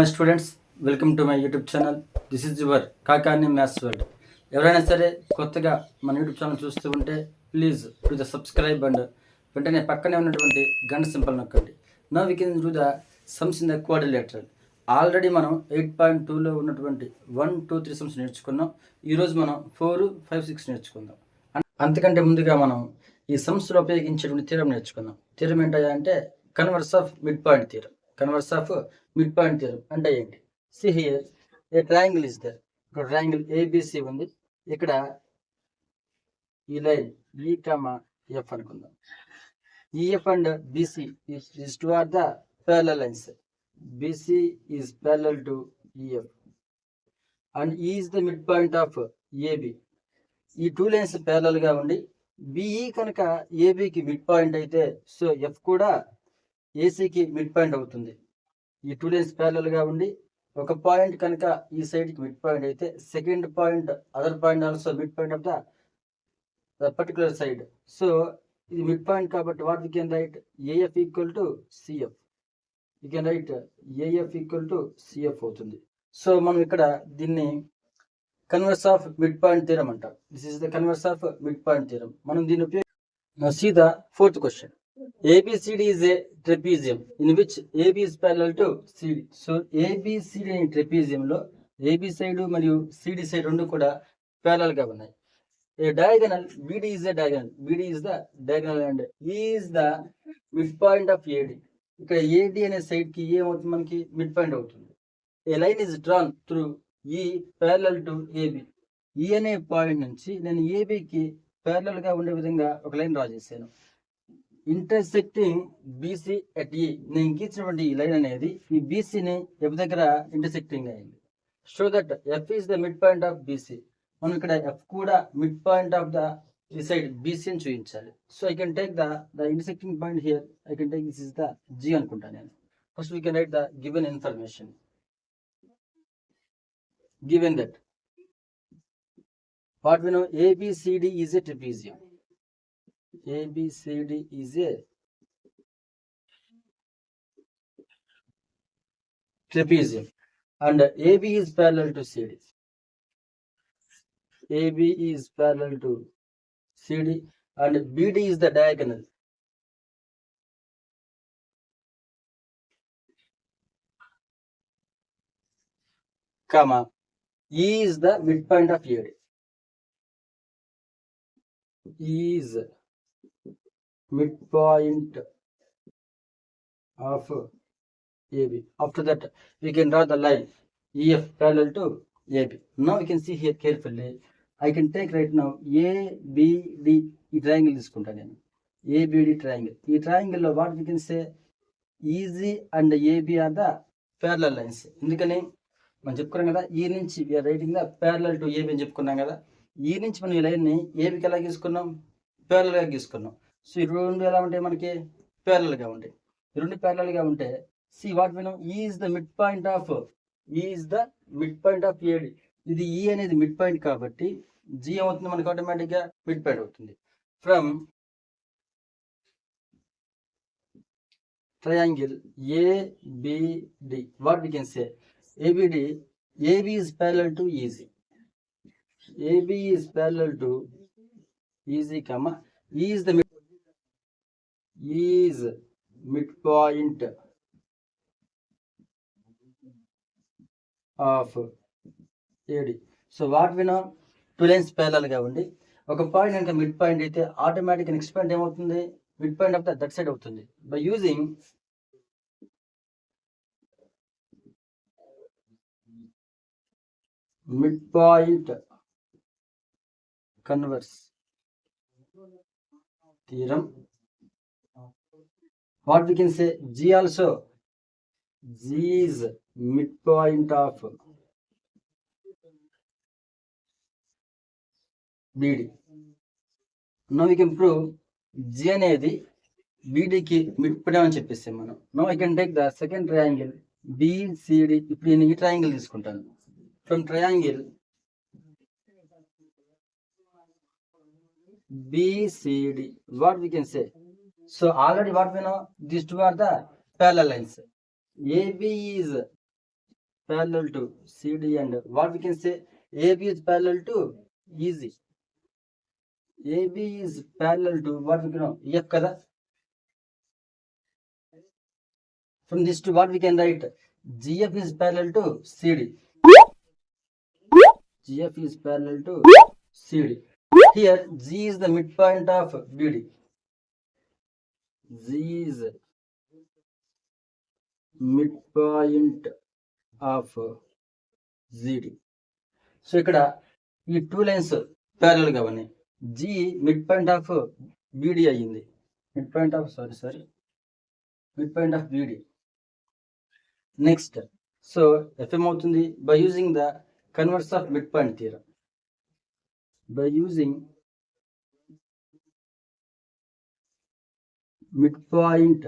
My students welcome to my YouTube channel. This is your Kakani maths world ఎవరైనా సరే కొత్తగా మన YouTube channel చూస్తూ ఉంటే please to the subscribe and వెంటనే పక్కనే ఉన్నటువంటి గంట సింపల్ నొక్కండి. Now we can do the sums in the coordinator already మనం ఎయిట్ పాయింట్ టూలో ఉన్నటువంటి వన్ టూ త్రీ సమ్స్ నేర్చుకున్నాం. ఈరోజు మనం ఫోర్ ఫైవ్ సిక్స్ నేర్చుకుందాం. అంతకంటే ముందుగా మనం ఈ సమ్స్లో ఉపయోగించేటువంటి తీరం నేర్చుకుందాం. తీరం ఏంటంటే converse of mid point theorem converse of mid point theorem అంటే ఏంటి? See here a triangle is there ఇక్కడ ట్రయాంగిల్ ఏబిసి ఉంది. ఇక్కడ ఈ లైన్ ఈ కమ ఎఫ్ అనుకుందాం EF and BC is to are the parallel lines BC is parallel to EF and is the mid point of AB ఈ two lines ప్యారలల్గా ఉండి BE కనుక ఏబికి మిడ్ పాయింట్ అయితే సో ఎఫ్ కూడా ఏసీకి మిడ్ పాయింట్ అవుతుంది. ఈ టూ లైన్స్ ప్యారలల్గా ఉండి ఒక పాయింట్ కనుక ఈ సైడ్కి మిడ్ పాయింట్ అయితే second point other point also mid point of the particular side so ఇది మిడ్ పాయింట్ కాబట్టి what we can write AF equal to CF you can write AF equal to CF అవుతుంది. So మనం ఇక్కడ దీన్ని converse of mid point theorem అంటారు this is the converse of mid point theorem మనం దీన్ని ఉపయోగ సీదా fourth question ABCD is a trapezium in which AB is parallel to CD so ABCD అనే ట్రెపీజియం లో ఏబి సైడ్ మరియు CD side రెండు కూడా ప్యారల్గా ఉన్నాయి. A diagonal BD is the diagonal BD is the diagonal and is the mid point of AD ఇక్కడ AD అనే సైడ్కి ఏమవుతుంది మనకి మిడ్ పాయింట్ అవుతుంది a line is drawn through E parallel to AB E అనే పాయింట్ నుంచి నేను ఏబికి ప్యారలల్గా ఉండే విధంగా ఒక లైన్ డ్రా చేశాను. ఇంటర్సెక్టింగ్ బీసీ అట్ ఈ నేను గీచినటువంటి ఈ లైన్ అనేది ఈ బీసీని ఎఫ్ దగ్గర ఇంటర్సెక్టింగ్ అయింది. Show that F is the mid point of BC మనం ఇక్కడ ఎఫ్ కూడా మిడ్ పాయింట్ ఆఫ్ ద ఈ సైడ్ బీసీని చూపించాలి. So I can take the the intersecting point here I can take this is the G అనుకుంటా నేను. First we can write the given information given that what we know ABCD is it is a trapezium abcd is a trapezium. And ab is parallel to cd ab is parallel to cd and bd is the diagonal. Comma E is the midpoint of AD. E is mid point of AB. After that, we can draw the line. EF parallel to AB. Now we can see here carefully. I can take right now ABD ఈ triangle తీసుకుంటా నేను. ABD triangle ఈ ట్రయాంగిల్లో what we can say EG and AB are the parallel lines ఎందుకని? మనం చెప్పుకున్నాం కదా ఈ నుంచి we are writing the parallel to AB అని చెప్పుకున్నాం కదా. ఈ నుంచి మనం ఈ లైన్ని ఏబికి ఎలా గీసుకున్నాం? Parallel గీసుకున్నాం. సో ఈ రెండు ఎలా ఉంటాయి e e e మనకి ప్యారల్గా గా ఉంటాయి రెండు ప్యారల్గా గా ఉంటే సి వాట్ వినం is the mid point of is the mid point of AD ఇది ఈ అనేది మిడ్ పాయింట్ కాబట్టి జి ఏమవుతుంది మనకి ఆటోమేటిక్గా మిడ్ పాయింట్ అవుతుంది from triangle ABD. What we can say? ABD, AB is parallel to EZ. AB is parallel to EZ, comma, E is the is mid point of AD. So what what two lines parallel ఉండి. ఒక point కనుక mid point అయితే automatic next point ఏమవుతుంది? Mid point of that side అవుతుంది. By using mid point converse theorem what we can say g also g mid point of bd now we can prove G అనేది బీడీకి mid point అని చెప్పేస్తాం మనం now I can take the second triangle BCD ఇప్పుడు నేను ఈ triangle తీసుకుంటాను from triangle BCD what we can say So already what we know, these two are the parallel lines. AB is parallel to CD and what we can say AB is parallel to easy AB is parallel to what we can know F kada. From this to what we can write GF is parallel to CD. GF is parallel to CD. Here G is the midpoint of BD. G mid midpoint of GD so ఇక్కడ ఈ two lines ప్యారల్గా ఉన్నాయి. G mid point of BD అయ్యింది. Mid point of sorry sorry mid point of BD next so F అవుతుంది. By using the converse of mid point theorem by using mid point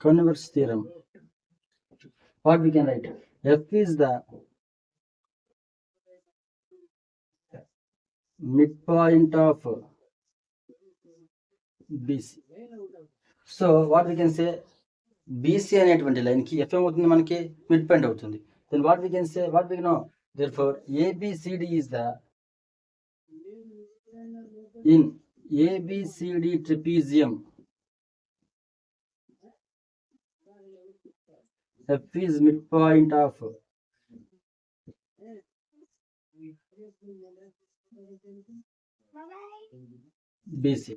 converse theorem. What we can write F F the mid point of BC so what we can say BC అనేటువంటి లైన్కి F ఏమవుతుంది మనకి mid point అవుతుంది then what we can say what we know therefore ABCD is the in ABCD trapezium. F is midpoint of BC.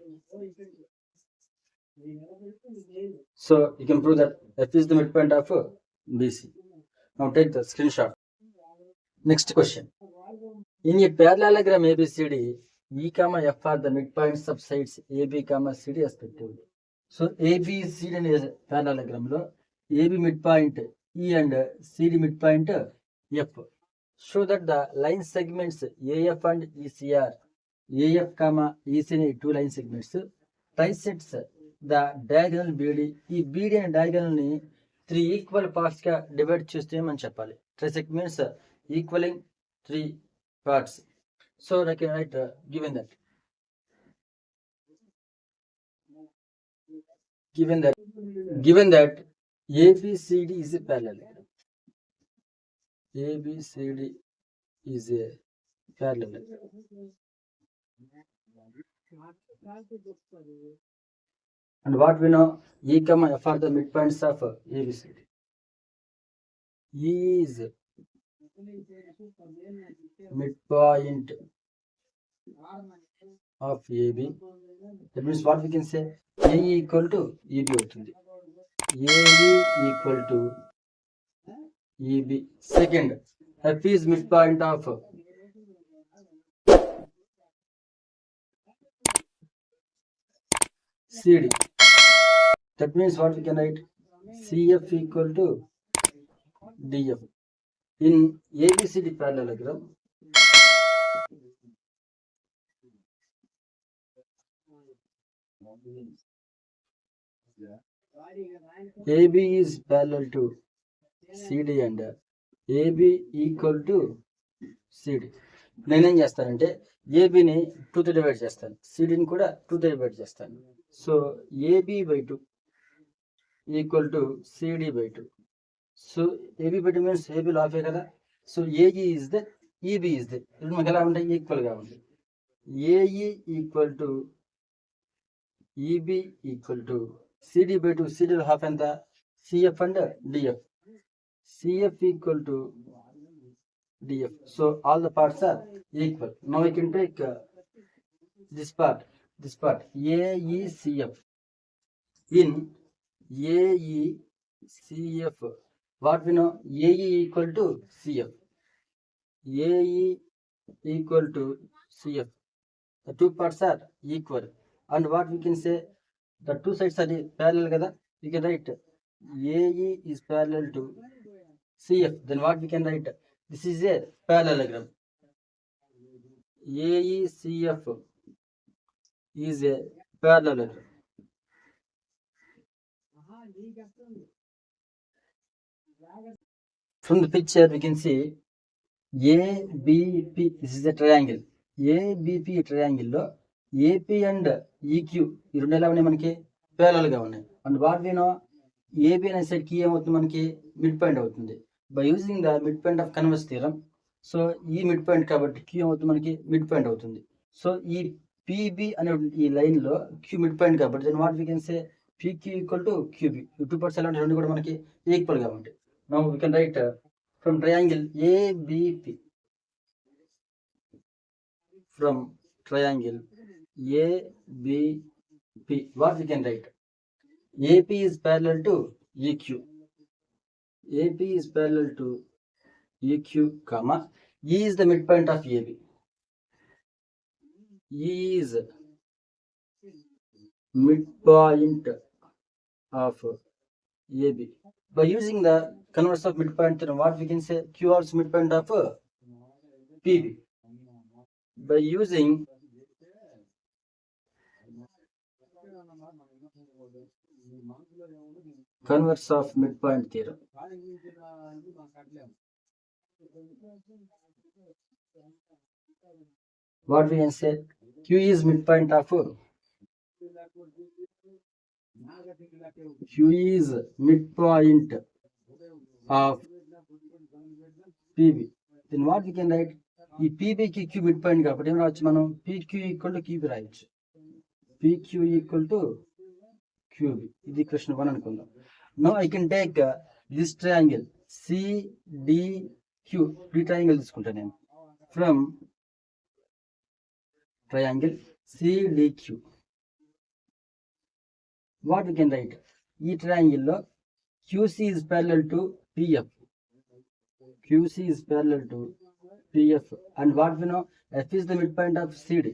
So you can prove that F is the midpoint of BC. Now take the screenshot. Next question. In a parallelogram ABCD, E comma F are the mid points of sides AB comma CD respectively so AB CD అనే ప్యానాలగ్రామ్లో AB mid point E and CD mid point F show that the line segments AF and EC are AF comma ఈసీని two line segments trisects the diagonal BD ఈ BD అనే డయాగనల్ని three equal పార్ట్స్గా divide చేస్తే చేస్తేమని చెప్పాలి? Trisects equaling three parts So I can write uh, given that. Given that, given that ABCD is a parallel. ABCD is a parallel. And what we know, E comma F are the midpoints of uh, ABCD. E is midpoint of AB. That means what we can say, AE equal to EB అవుతుంది AE equal to EB. Second, F is midpoint of CD. That means what we can write, CF equal to DF. In ABCD parallelogram, AB is parallel to CD and AB equal to CD. నేనేం చేస్తానంటే ఏబిని టూతో divide చేస్తాను. సిడిని కూడా టూతో divide చేస్తాను. So AB by two equal to CD by two so AB by two means AB లాఫే కదా? So AE is the EB is the రెండు మాకు ఎలా ఉంటాయి? ఈక్వల్గా ఉంది AE equal to EB equal to CD by 2 CD half and the CF and the DF. CF equal to DF. So all the parts are equal. Now we can take uh, this part, this part AECF. In AECF, what we know AE equal to CF. AE equal to CF. The two parts are equal. And what we can say the two sides are parallel kada we can write AE is parallel to CF then what we can write this is a parallelogram AE CF is a parallelogram from the picture we can see ABP this is a triangle ABP ట్రయాంగిల్లో AP and EQ ఈ రెండు ఎలా ఉన్నాయి మనకి పేరల్గా ఉన్నాయి. And what we know AB అనే సైడ్కి ఏమవుతుంది మనకి? మిడ్ పాయింట్ అవుతుంది. By using the mid point of converse theorem so ఈ మిడ్ పాయింట్ కాబట్టి క్యూ ఏమవుతుంది మనకి? మిడ్ పాయింట్ అవుతుంది. సో ఈ పిబి అనే ఈ లైన్లో క్యూ మిడ్ పాయింట్ కాబట్టి then what we can say PQ equal to QB two percent అలాంటి రెండు కూడా మనకి ఈక్వల్గా ఉంటాయి. Now we can write from triangle ABP from triangle B, P. What we can write? AP is parallel to EQ. AP is parallel to EQ, comma. E is the midpoint of AB. E is midpoint of AB. By using the converse of midpoint theorem, what we can say? Q is midpoint of PB. By using converse of midpoint theorem. What we can say? Q is midpoint of Q is midpoint of PB. Then what we can write? ఈ పీబీకి Q mid point కాబట్టి ఏం రావచ్చు మనం PQ equal to QB రాయొచ్చు PQ equal to QB ఇది question one అనుకుందాం. Now I can take this triangle CDQ ఈ ట్రయాంగిల్ తీసుకుంటా నేను. From triangle CDQ what you can write ఈ ట్రయాంగిల్లో QC is parallel to PF QC is parallel to PF and what we know F is the mid point of CD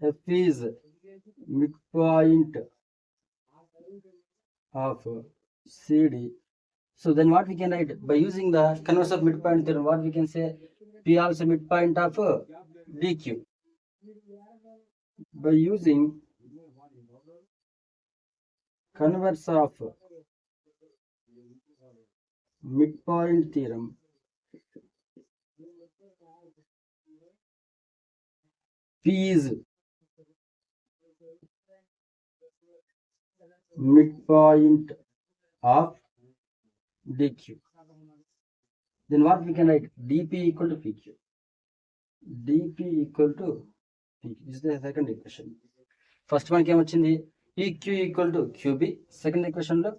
F is mid point of CD. So then what we can write by using the converse of midpoint theorem, what we can say P also midpoint of uh, DQ. By using converse of midpoint theorem, P is midpoint of dq. Then what we can write? dp equal to pq. dp equal to pq. This is the second equation. First మనకి ఏమొచ్చింది pq ఈక్వల్ టు qb second ఈక్వేషన్లో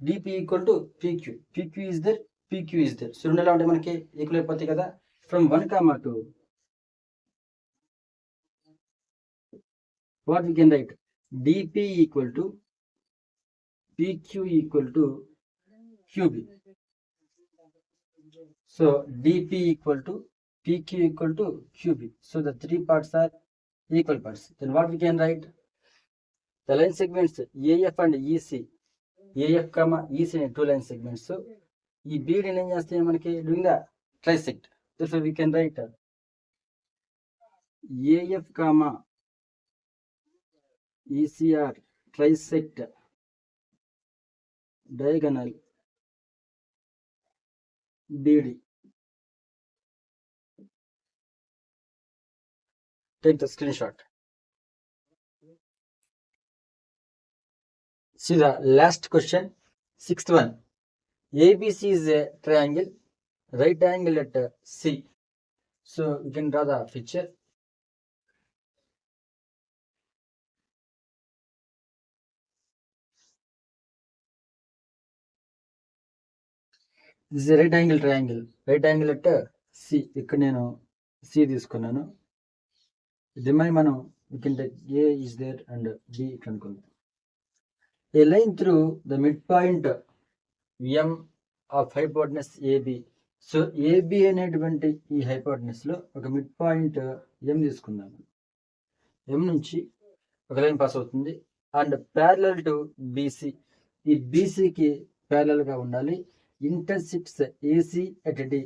dp equal to pq pq is there pq is there so రెండు ఎలా ఉంటాయి మనకి equal అయిపోతాయి కదా from one comma two what we can write dp equal to PQ equal to QB. So DP equal to PQ equal to QB. So the three parts are equal parts. Then what we can write? The line segments AF and EC. AF comma EC అనే two line segments. So ఈ bead ఏం చేస్తాయి మనకి doing the trisect so we can write AF comma EC are trisect diagonal BD. Take the screenshot. See the last question, sixth one. ABC is a triangle, right angle at C. So you can draw the picture. This is right angle triangle right angle at C ఇక్కడ నేను C తీసుకున్నాను. దిమ్మని మనం we can take A is there and B ఇక్కడ అనుకుందాం. A line through the mid point M of hypotenuse AB so AB అనేటువంటి ఈ హైపోటనస్లో ఒక మిడ్ పాయింట్ ఎం తీసుకుందాం. ఎం నుంచి ఒక లైన్ పాస్ అవుతుంది. అండ్ ప్యారలల్ టు బీసీ ఈ బీసీకి ప్యారలల్గా ఉండాలి. Intersects AC at D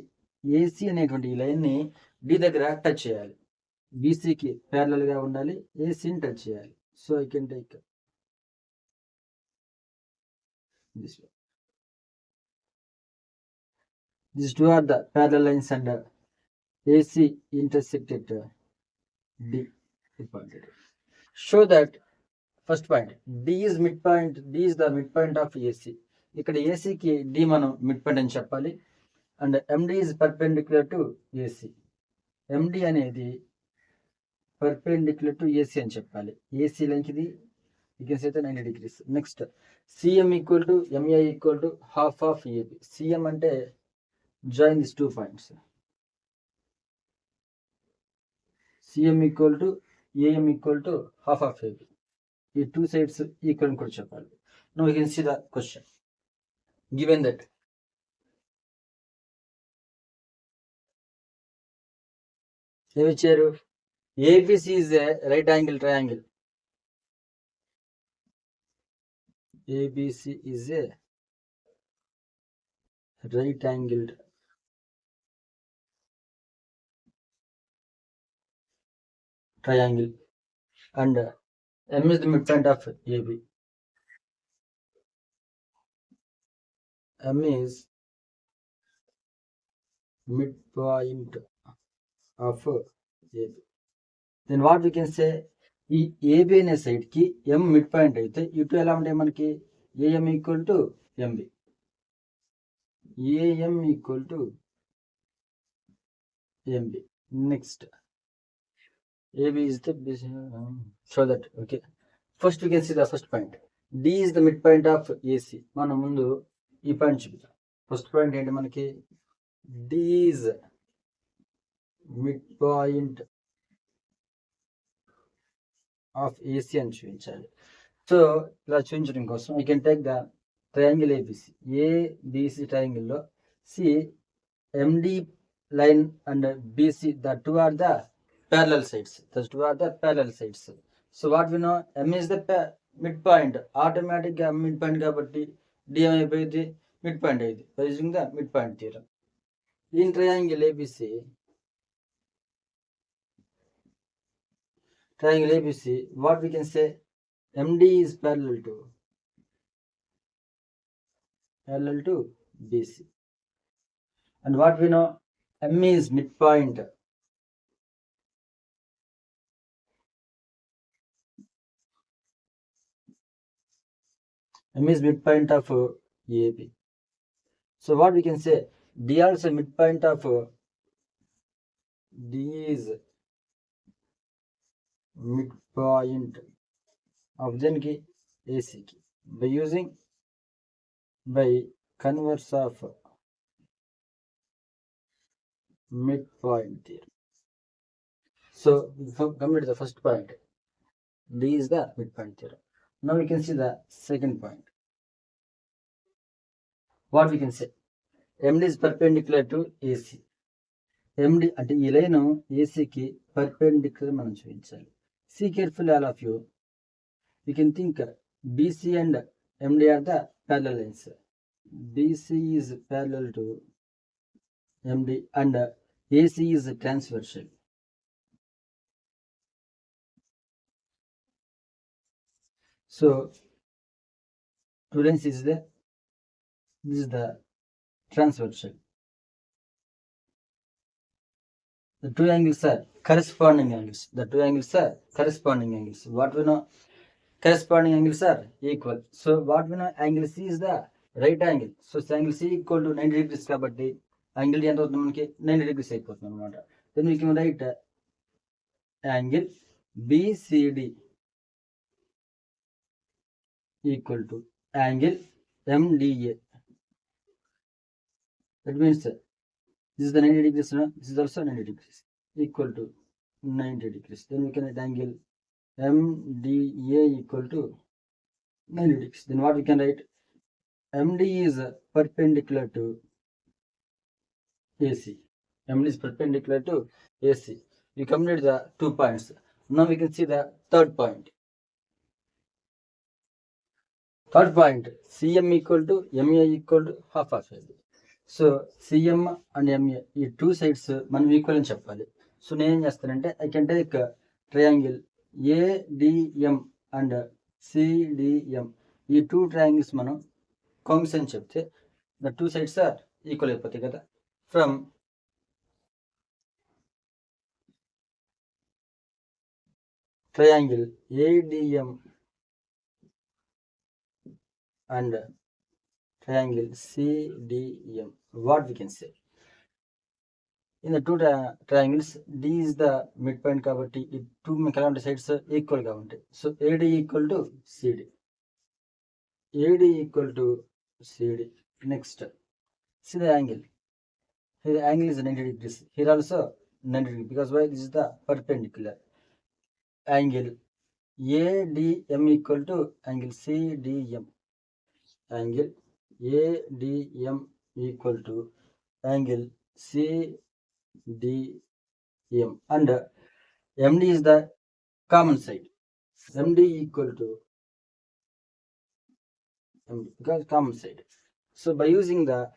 AC అనేటువంటి ఈ లైన్ని డి దగ్గర టచ్ చేయాలి. బీసీకి ప్యారలల్గా ఉండాలి ఏసీని టచ్ చేయాలి. So I can take this this two are the parallel lines and AC intersect D uh, Show that first point D is mid point D is the mid point of AC ఇక్కడ ఏసీకి D మనం mid point అని చెప్పాలి. And MD is perpendicular to AC MD అనేది perpendicular to AC అని చెప్పాలి. AC లెంక్ ఇది. యూ అయితే ninety degrees next CM equal to MA equal to half of AB CM అంటే join this two points CM equal to AM equal to half of AB ఈ two sides equal అని కూడా చెప్పాలి. Know you the question given that ఏమి ఇచ్చారు ABC is a right angle triangle ABC is a right angled triangle. And uh, M is the midpoint of AB. M is midpoint of AB. Then what we can say ఈ AB అనే సైడ్కి M mid point అయితే ఇటు ఎలా ఉంటాయి మనకి AM equal to MB AM equal to MB next AB is the bus- um, show that okay. First we can see the first point. D is the midpoint of AC. మనం ముందు ఈ point చూపిస్తాను first point ఏంటి మనకి? D is mid point of AC అని చూపించాలి. So ఇలా చూపించడం కోసం I can take the triangle ABC ABC ట్రయాంగిల్లో C MD line and BC the two are the parallel sides the two are the parallel sides so what we know M is the mid point ఆటోమేటిక్గా mid point కాబట్టి D అయిపోయింది midpoint అయింది by using the midpoint theorem. In triangle ABC, triangle ABC, what we can say, MD is parallel to parallel to BC. And what we know, M is midpoint M is midpoint of uh, AB. So what we can say, D also midpoint of uh, D is midpoint of then ki AC by using by converse of midpoint theorem. So come to the first point. D is the midpoint theorem. Now we can see the second point. What we can say? MD is perpendicular to AC. MD అంటే ఈ line ఏసీకి perpendicular మనం చూపించాలి see careful all of you you can think BC and MD are the parallel lines BC is to MD and AC is transversal So two is the This is the transversal. The two angles are corresponding angles. The two angles are corresponding angles. What we know? Corresponding angles are equal. So what we know? Angle C is the right angle. So angle C equal to 90 degrees కాబట్టి angle ఎంత అవుతుంది మనకి ninety degrees అయిపోతుంది అనమాట then we can write angle BCD equal to angle MDA. That means this is the 90 degrees, no? this is also 90 degrees, equal to 90 degrees. Then we can write angle MDA equal to 90 degrees. Then what we can write? MD is perpendicular to AC. MD is perpendicular to AC. We complete the two points. Now we can see the third point. Third point CM equal to MA equal to half of ఏది so CM and MA ఈ two sides మనం equal అని చెప్పాలి. So నేనేం చేస్తానంటే I can take triangle ADM and CDM ఈ two triangles మనం కాంగ్స్ అని చెప్తే the two sides are equal అయిపోతాయి కదా. From triangle ADM and triangle CDM. What we can say? In the two triangles, D is the midpoint కాబట్టి ఈ two kilometre sides equal గా so ad equal to cd ad equal to cd next see the angle angle here angle is 90 degrees here also 90 degree because why this is the perpendicular angle ADM equal to angle CDM angle ADM equal to angle CDM and MD is the common side MD equal to MD because common side so by using the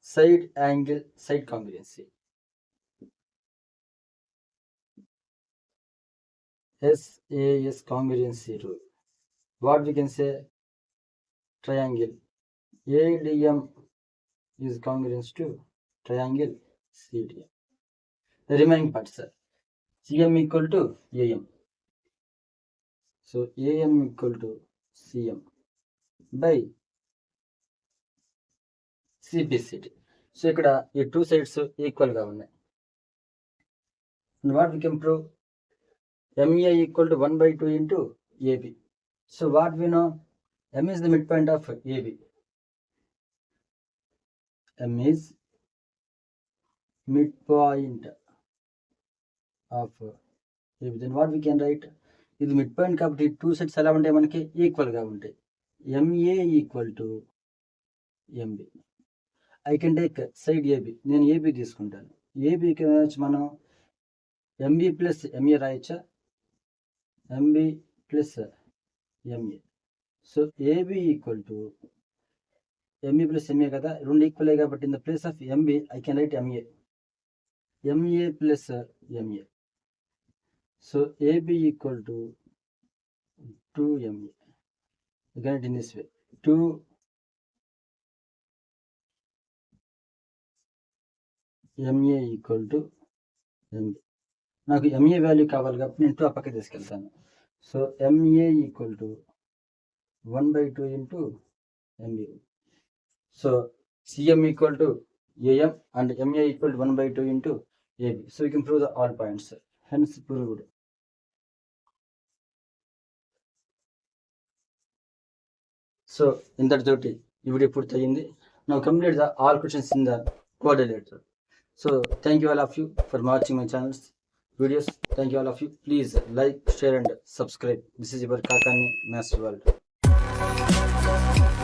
side angle side congruency SAS congruency rule. What we can say? Triangle ADM is congruent to triangle CDM. The remaining parts are CM equal to AM. So AM equal to CM by CPCD. So ఇక్కడ ఈ two sides ఈక్వల్గా ఉన్నాయి what we can prove MA equal to 1 by 2 into AB. So what we know? M is the midpoint of AB. M is midpoint of AB. Then what we can write? ఇది mid point కాబట్టి two sets ఎలా ఉంటాయి? మనకి ఈక్వల్గా ఉంటాయి. MA equal to MB I can take side AB నేను AB తీసుకుంటాను. ఏబికి మనం MB plus MA రాయొచ్చా? MB plus MA so AB equal to ME plus MA కదా. రెండు ఈక్వలే కాబట్టి in the place of MB I can write MA MA plus MA so AB equal to two MA again in this way. 2 MA equal to MB నాకు MA value కావాలి కాబట్టి నేను two ఆ పక్క తీసుకెళ్తాను. So MA equal to one by two into MA so CM equal to AM and MA equal to one by two into AB so you can prove the all points hence proved so ఇంతటితోటి ఇవిడి పూర్తయింది. నా complete the all questions in the coordinator so thank you all of you for watching my channels videos thank you all of you please like share and subscribe this is your Kakani maths world うん。